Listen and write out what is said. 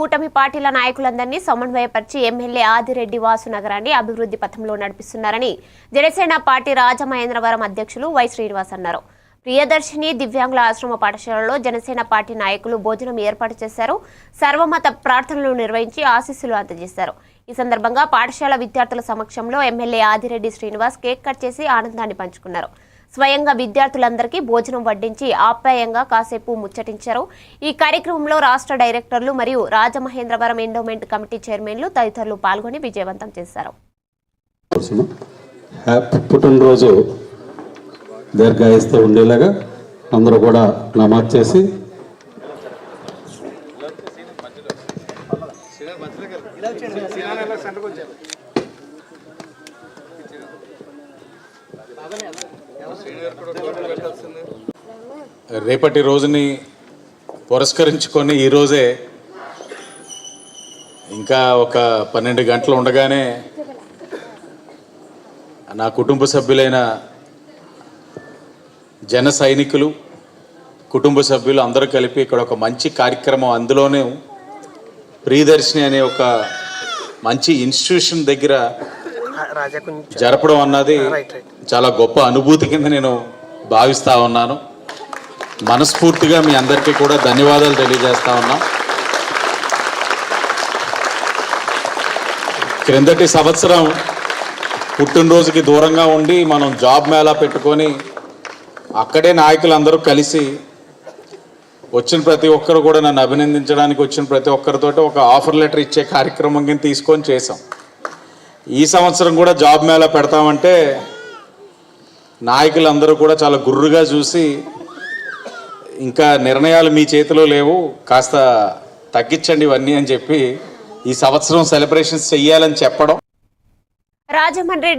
కూటమి పార్టీల నాయకులందరినీ సమన్వయపరిచి ఎమ్మెల్యే ఆదిరెడ్డి వాసు నగరాన్ని అభివృద్ధి పథంలో నడిపిస్తున్నారని జనసేన పార్టీ రాజమహేంద్రవరం అధ్యక్షులు వై శ్రీనివాస్ అన్నారు. ప్రియదర్శిని దివ్యాంగుల ఆశ్రమ పాఠశాలలో జనసేన పార్టీ నాయకులు భోజనం ఏర్పాటు చేశారు. సర్వమత ప్రార్థనలు నిర్వహించి ఆశీస్సులు అందజేశారు. ఈ సందర్భంగా పాఠశాల విద్యార్థుల సమక్షంలో MLA Adireddy Srinivas cake cut చేసి ఆనందాన్ని పంచుకున్నారు. స్వయంగా విద్యార్థులందరికీ భోజనం వడ్డించి ఆప్యాయంగా కాసేపు ముచ్చటించారు. ఈ కార్యక్రమంలో రాష్ట్ర డైరెక్టర్లు మరియు రాజమహేంద్రవరం ఎండోమెంట్ కమిటీ చైర్మన్లు తదితరులు పాల్గొని విజయవంతం చేశారు. కోసము పుట్టినరోజు ఉండేలాగా అందరూ కూడా నమాజ్ చేసి రేపటి రోజుని పురస్కరించుకొని ఈరోజే ఇంకా ఒక పన్నెండు గంటలు ఉండగానే నా కుటుంబ సభ్యులైన జన సైనికులు కుటుంబ సభ్యులు అందరూ కలిపి ఇక్కడ ఒక మంచి కార్యక్రమం అందులోనే ప్రియదర్శిని అనే ఒక మంచి ఇన్స్టిట్యూషన్ దగ్గర జరపడం అన్నది చాలా గొప్ప అనుభూతి కింద నేను భావిస్తా ఉన్నాను. మనస్ఫూర్తిగా మీ అందరికీ కూడా ధన్యవాదాలు తెలియజేస్తా ఉన్నా. క్రిందటి సంవత్సరం పుట్టినరోజుకి దూరంగా ఉండి మనం జాబ్ మేళా పెట్టుకొని అక్కడే నాయకులందరూ కలిసి వచ్చిన ప్రతి ఒక్కరు కూడా నన్ను అభినందించడానికి వచ్చిన ప్రతి ఒక్కరితోటి ఒక ఆఫర్ లెటర్ ఇచ్చే కార్యక్రమం కింద తీసుకొని చేసాం ఈ సంవత్సరం కూడా జాబ్ మేళా పెడతామంటే నాయకులందరూ కూడా చాలా గుర్రుగా చూసి ఇంకా నిర్ణయాలు మీ చేతిలో లేవు కాస్త తగ్గించండి ఇవన్నీ అని చెప్పి ఈ సంవత్సరం సెలబ్రేషన్స్ చెయ్యాలని చెప్పడం. రాజమండ్రి